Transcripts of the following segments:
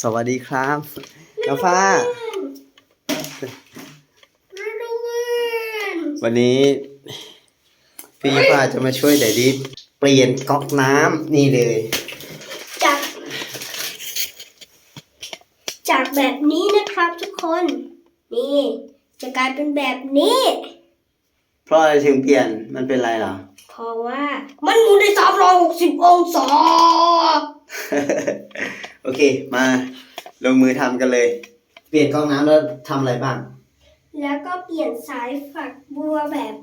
สวัสดีครับน้องฟ้า วันนี้พี่ฟ้าจะมาช่วยเดดดี้เปลี่ยนก๊อกน้ำนี่เลย จาก จากแบบนี้นะครับทุกคน นี่ จะกลายเป็นแบบนี้ เพราะอะไรถึงเปลี่ยนมันเป็นไรเหรอ เพราะว่ามันหมุนได้360 องศา โอเค มาลงมือทำกันเลย เปลี่ยนก๊อกน้ำแล้วทำอะไรบ้าง แล้วก็เปลี่ยนสายฝักบัวแบบ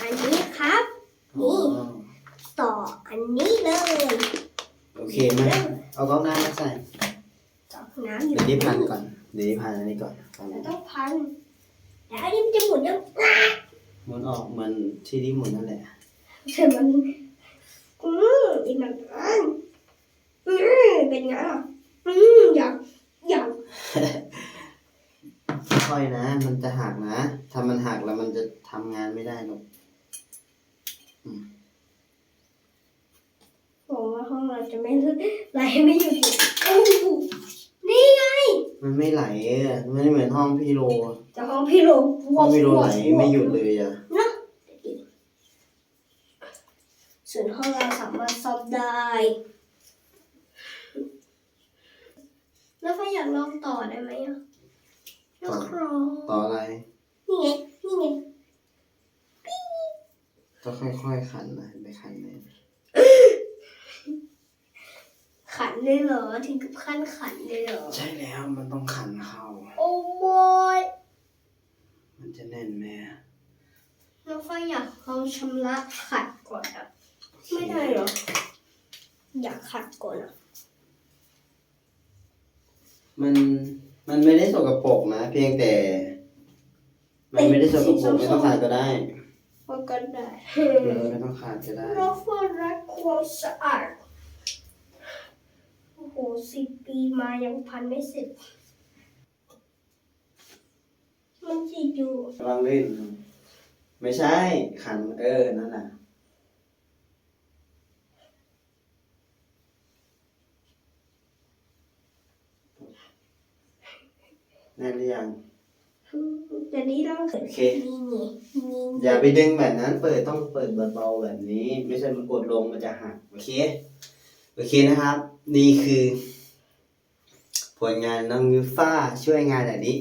อันนี้ครับ นี่ต่ออันนี้เลยโอเคมาเอาก๊อกน้ำมาใส่ต่อน้ำอยู่เดี๋ยวนี้พันก่อน เดี๋ยวนี้พันอันนี้ก่อนก่อนแล้วต้องพันแล้วอันนี้มันจะหมุนยังหมุนออกเหมันที่ที่หมุนนั่นแหละแต่มันอืมอีกหน่อยอืม เป็นไงอะอืมอยากอยากค่อยนะ มันจะหักนะ ถ้ามันหักแล้วมันจะทำงานไม่ได้หรอกบอกว่าห้องเราจะไม่ไหลไม่หยุดเลยโอ้โหนี่ไงมันไม่ไหลอะมันไม่เหมือนห้องพี่โรแต่ห้องพี่โรห้องพี่โรไหลไม่หยุดเลยอะนะส่วนห้องเราสามารถซ่อมได้ แล้วก็อยากลองต่อได้ไหมอะแล้วครอต่ออะไร นี่ไง นี่ไงต้องค่อยๆขันนะไปขันเลยขันเลยเหรอ ถึงกับขั้นขันเลยเหรอ ใช่แล้วมันต้องขันเข้าโอ้โยมันจะแน่นไหมอะน้องฟ้าอยากลองชำระขัดก่อนอะ ไม่ได้เหรอ อยากขัดก่อนอะ มันมันไม่ได้สกปรกนะเพียงแต่ มันไม่ได้สกปรกไม่ต้องขัดก็ได้ก็ก็ได้เออไม่ต้องขัดก็ได้น้องฟ้ารักความสะอาด โอ้โหสิบปีมายังพันไม่เสร็จ มันจะอยู่ ระวังลื่นไม่ใช่ขันเออนั่นแหละ น่นหรือยังแต่นี้ต้องโอเค นี่นี่นี่อย่าไปดึงแบบนั้น เปิดต้องเปิดเบาๆแบบนี้ ไม่ใช่มันกดลงมันจะหักโอเคโอเคนะครับ นี่คือ ผลงานน้องยูฟ่าช่วยงานแบบนี้